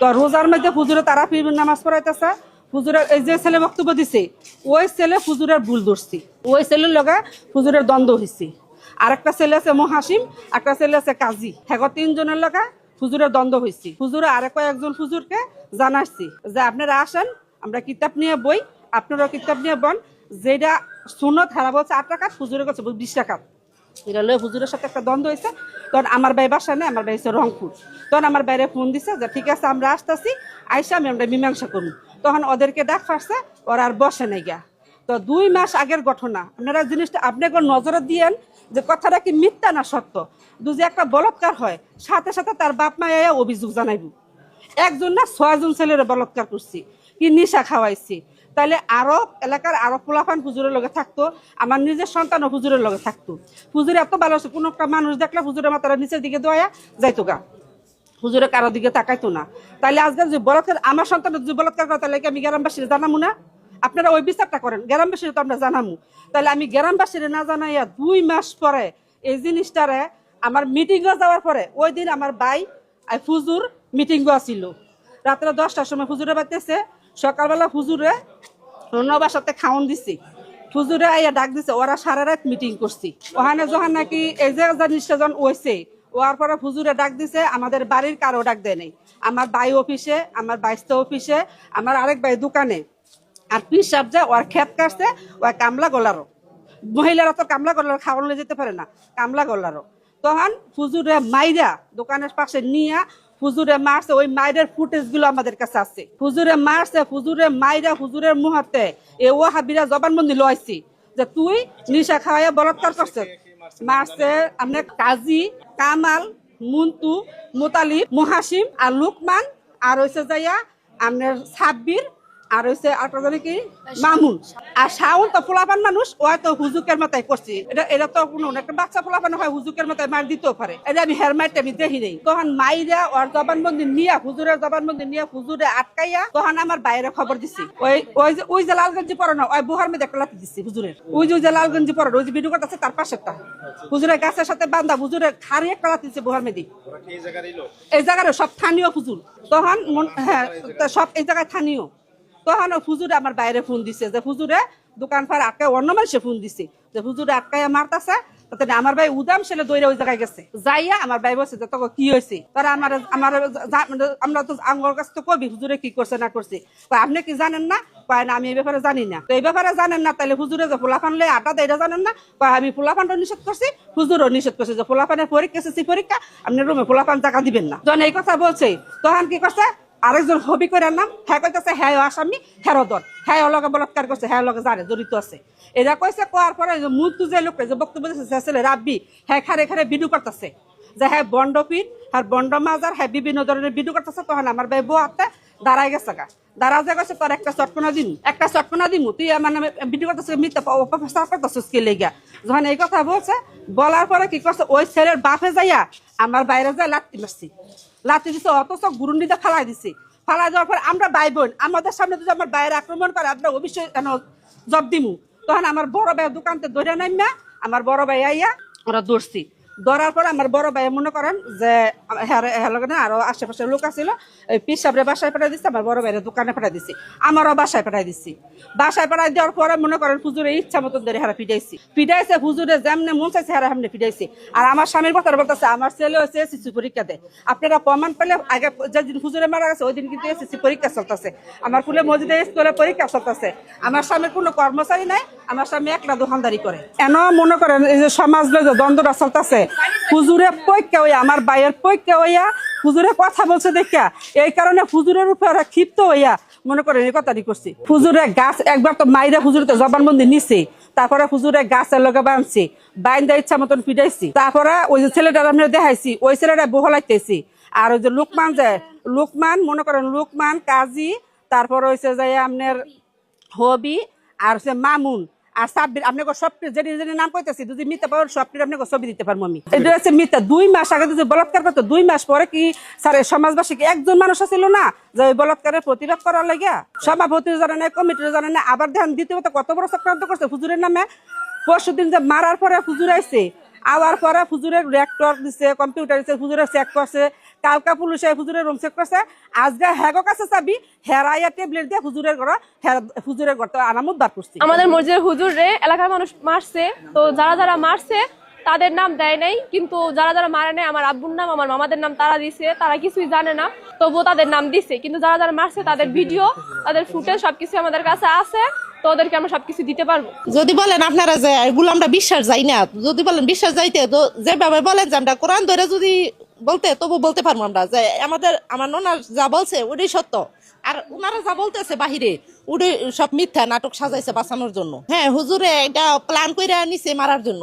তো রোজার মধ্যে হুজুরে তারা ফির নামাজ পড়াইতেছে। হুজুরের এই যে ছেলে বক্তব্য দিছে, ওই ছেলে হুজুরের ভুল ধরছি। ওই ছেলের লগে হুজুরের দ্বন্দ্ব হয়েছে আর একটা ছেলে আছে মহাসিম, একটা ছেলে আছে কাজী। হ্যাঁ তিনজনের লগে হুজুরের দ্বন্দ্ব হয়েছে হুজুরে আরে কয়েকজন হুজুরকে জানাচ্ছি যে, আপনারা আসেন, আমরা কিতাব নিয়ে বই, আপনারাও কিতাব নিয়ে বন। যেটা সুনত হারা বলছে আট টাকা, হুজুরের কাছে বিশ টাকা। এটা হুজুরের সাথে একটা দ্বন্দ্ব হয়েছে। তখন আমার ভাই বাসা নেই, আমার ভাই হচ্ছে রংপুর। তখন আমার বাইরে ফোন দিছে যে, ঠিক আছে, আমরা আসতেছি, আইসা আমি আমরা মীমাংসা করুন তখন ওদেরকে ডাক ফারছে ওরা আর বসে নাই গা তো দুই মাস আগের ঘটনা। আপনারা জিনিসটা আপনি একবার নজরে দিয়েন যে, কথাটা কি মিথ্যা না সত্য? দু যে একটা বলৎকার হয়, সাথে সাথে তার বাপ মা অভিযোগ জানাইব। একজন না ছয়জন ছেলের বলৎকার করছি, কি নিশা খাওয়াইছি। তাহলে আরও এলাকার আরও পোলাফান হুজুরের লগে থাকতো, আমার নিজের সন্তানও হুজুরের লগে থাকতো। হুজুর এত ভালো কোনো একটা মানুষ দেখলে হুজুরের মাথাটা নিচের দিকে দোয়া যাইতো গা। হুজুরে কারও দিকে তাকাইতো না। তাহলে আজকে যে বলৎকার আমার সন্তানের যে বলৎকার করে, তাহলে কি আমি গ্রামবাসীর জানামু না? আপনারা ওই বিচারটা করেন, গ্রামবাসীর তো আমরা জানামু। তাহলে আমি গ্রামবাসীর না জানাইয়া দুই মাস পরে এই জিনিসটারে আমার মিটিংয়ে যাওয়ার পরে, ওই দিন আমার ভাই হুজুর মিটিংও আসিল রাত্রে দশটার সময় হুজুরে বাড়তেছে সকালবেলা হুজুরে নবার সাথে খাওন দিছি। হুজুরে আইয়া ডাক দিছে, ওরা সারা রাত মিটিং করছি। ওখানে যখন নাকি এই যে জিনিসটা ওইছে, ওয়ার পরে হুজুরে ডাক দিছে, আমাদের বাড়ির কারও ডাক দেয় নাই। আমার বাই অফিসে, আমার বাইস্তা অফিসে, আমার আরেক বাই দোকানে। আর পিসাব যে ওর ক্ষেত কাটছে ওর কামলা গলারও। মহিলারা তো কামলা গলার খাওয়ানো যেতে পারে না, কামলা গলারও। তখন হুজুরে মাইরা দোকানের পাশে নিয়ে হুজুরে মারছে ওই মায়ের ফুটেজগুলো আমাদের কাছে আছে। হুজুরে মারছে হুজুরে মাইরা হুজুরের মুহাতে এ ও হাবিরা জবানবন্দি লইছি যে তুই নিশা খাওয়াইয়া বলৎকার করছে। মারছে আপনার কাজী কামাল মুন্তু মোতালিব মুহাসিম আর লুকমান আর হয়েছে যাইয়া আপনার সাব্বির আর হচ্ছে আরেকটা জানি কি? মামুন। আর শাওন তো পোলাপান মানুষ ও তো হুজুকের মতাই করছি এটা এটা তো কোনো না, একটা বাচ্চা পোলাপান হয় হুজুকের মতাই মার দিতেও পারে। এটা আমি হের মাইট আমি দেখি নেই। তখন মাইরা ওর জবানবন্দি নিয়া হুজুরের জবানবন্দি নিয়া হুজুরে আটকাইয়া তখন আমার বাইরে খবর দিছি। ওই ওই যে ওই যে লালগঞ্জি পড়ো না ওই বুহার মধ্যে একটা লাঠি দিছি হুজুরের। ওই যে ওই যে লালগঞ্জি পড়ো ওই যে ভিডিও আছে তার পাশেরটা। হুজুরের গাছের সাথে বান্ধা হুজুরের খারি একটা লাঠি দিছে বুহার মধ্যে। এই জায়গার সব স্থানীয় হুজুর। তখন হ্যাঁ সব এই জায়গায় স্থানীয়। তখন ও হুজুরে আমার বাইরে ফোন দিছে যে, হুজুরে দোকান ফার আটকায় অন্য মানুষে ফোন দিছে। যে, হুজুরে আটকায় মারতাছে তাতে আমার ভাই উদাম ছেলে দৌড়ে ওই জায়গায় গেছে। যাইয়া আমার ভাই যে, তোকে কি হয়েছে? তারা আমার আমার আমরা তো আঙ্গর কাছে তো কবি, হুজুরে কি করছে, না করছে? আপনি কি জানেন না? কয়, না, আমি এই ব্যাপারে জানি না। তো এই ব্যাপারে জানেন না তাহলে হুজুরে যে ফুলাফান লে আটা দেয় এটা জানেন না? কয়, আমি ফুলাফানটা নিষেধ করছি, হুজুরও নিষেধ করছে। যে, ফুলাফানের পরীক্ষা এসেছি পরীক্ষা, আপনি রুমে ফুলাফান টাকা দিবেন না। যখন এই কথা বলছে তখন কি করছে? আরেকজন হবি করে নাম হ্যাঁ কইতেছে হ্যাঁ আসামি হেরদর হ্যাঁ ওর লগে বলাৎকার করছে হ্যাঁ ওর লগে জানে জড়িত আছে। এরা কইছে, কোয়ার পরে মুতু যে লোক যে বক্তব্য দিচ্ছে ছেলে রাব্বি হ্যাঁ খারে খারে ভিডিও করতেছে। যে হ্যাঁ বন্ডপিন আর বন্ড মাজার হ্যাঁ বিভিন্ন ধরনের ভিডিও করতেছে, তখন আমার ভাই বউ হাতে দাঁড়াই গেছে গা। দাঁড়া যে গেছে তোর একটা চটকনা দিন একটা চটকনা দিমু, তুই আমার নামে ভিডিও করতেছে মিথ্যা অপপ্রচার করতেছিস কে লেগা? যখন এই কথা বলছে, বলার পরে কি করছে, ওই ছেলের বাপে যাইয়া আমার বাইরে যায় লাত্তি মারছি। লাথি দিছে, অথচ গুরুন্ডিতে ফালাই দিছে। ফালাই দেওয়ার পর আমরা ভাই বোন, আমাদের সামনে যদি আমার বাইরে আক্রমণ করে, আমরা অবশ্যই কেন জব দিমু? তখন আমার বড় ভাই দোকানতে ধরে নামিয়া আমার বড় ভাই আইয়া ওরা দৌড়ছি ধরার পর আমার বড় ভাই মনে করেন যে হ্যাঁ না, আরও আশেপাশে লোক আছিল ওই পিসাবরে বাসায় পাঠাই দিচ্ছে আমার বড় ভাইয়ের দোকানে পাঠাই দিছি। আমারও বাসায় পাঠাই দিছি। বাসায় পাঠাই দেওয়ার পরে মনে করেন হুজুরে ইচ্ছা মতন ধরে হারা পিটাইছি পিটাইছে হুজুরে যেমনে মন চাইছে হারা সামনে পিটাইছি আর আমার স্বামীর কথা বলতেছে, আমার ছেলে হচ্ছে এসএসসি পরীক্ষা দেয় আপনারা প্রমাণ পেলে, আগে যেদিন হুজুরে মারা গেছে, ওই দিন কিন্তু এসএসসি পরীক্ষা চলতেছে। আমার ফুলে মসজিদে, স্কুলে পরীক্ষা চলতেছে। আমার স্বামীর কোনো কর্মচারী নাই, আমার স্বামী একলা দোকানদারি করে। এন মনে করেন এই যে সমাজ যে দ্বন্দ্বটা চলতেছে হুজুরে পৈক্যা হইয়া, আমার বাইয়ের পৈক্যা হইয়া হুজুরে কথা বলছে দেখা এই কারণে হুজুরের উপরে ক্ষিপ্ত হইয়া মনে করেন এই কথাটি করছি। হুজুরে গাছ একবার তো মাইরা হুজুরে জবানবন্দি নিছে, তারপরে হুজুরে গাছের লগে বানছি বাইন্দা ইচ্ছা মতন পিটাইছি তারপরে ওই যে ছেলেটা আমরা দেখাইছি, ওই ছেলেটা বহলাইতেছি আর ওই যে লোকমান যে, লোকমান, মনে করেন লোকমান, কাজী, তারপর হয়েছে যে আপনার হবি, আর হচ্ছে মামুন। আর সাব্বির, আপনাকে নাম কইতেছি, যদি পাওয়ার আপনাকে ছবি দিতে পারব আমি। এটা হচ্ছে মিথ্যা, দুই মাস আগে যদি বলাৎকার করতো, দুই মাস পরে কি স্যার, এই সমাজবাসী কি একজন মানুষ ছিল না, যে ওই বলাৎকারের প্রতিবাদ করার লাগিয়া সভাপতি জানে না কমিটির জানে না আবার ধ্যান, দ্বিতীয়ত কত বড় চক্রান্ত করছে হুজুরের নামে? পরশু দিন যে মারার পরে হুজুর আইছে আওয়ার পরে হুজুরের রেক্টর দিছে কম্পিউটার দিছে হুজুরে চেক করছে, কালকা পুলিশে হুজুরের রুম চেক করছে, আজকে হ্যাগো কাছে চাবি, হেরাইয়া টেবলেট দিয়ে হুজুরের ঘর হুজুরের ঘর তো আনামত বার করছি আমাদের মসজিদের হুজুর এলাকার মানুষ মারছে, তো যারা যারা মারছে, তাদের নাম দেয় নাই, কিন্তু যারা যারা মারে নাই, আমার আব্বুর নাম, আমার মামাদের নাম তারা দিছে, তারা কিছুই জানে না, তবুও তাদের নাম দিছে, কিন্তু যারা যারা মারছে, তাদের ভিডিও তাদের ফুটেজ সবকিছু আমাদের কাছে আছে। তো ওদেরকে আমরা সবকিছু দিতে পারব? যদি বলেন আপনারা যে এগুলো আমরা বিশ্বাস যাই না। যদি বলেন বিশ্বাস যাইতে, তো যেভাবে বলেন যে, আমরা কোরআন ধরে যদি বলতে, তবু বলতে পারব আমরা। যে, আমাদের, আমার নোনার যা বলছে, ওটাই সত্য। আর ওনারা যা বলতেছে বাহিরে, ওটাই সব মিথ্যা নাটক সাজাইছে বাঁচানোর জন্য। হ্যাঁ হুজুরে এটা প্ল্যান করে নিছে মারার জন্য।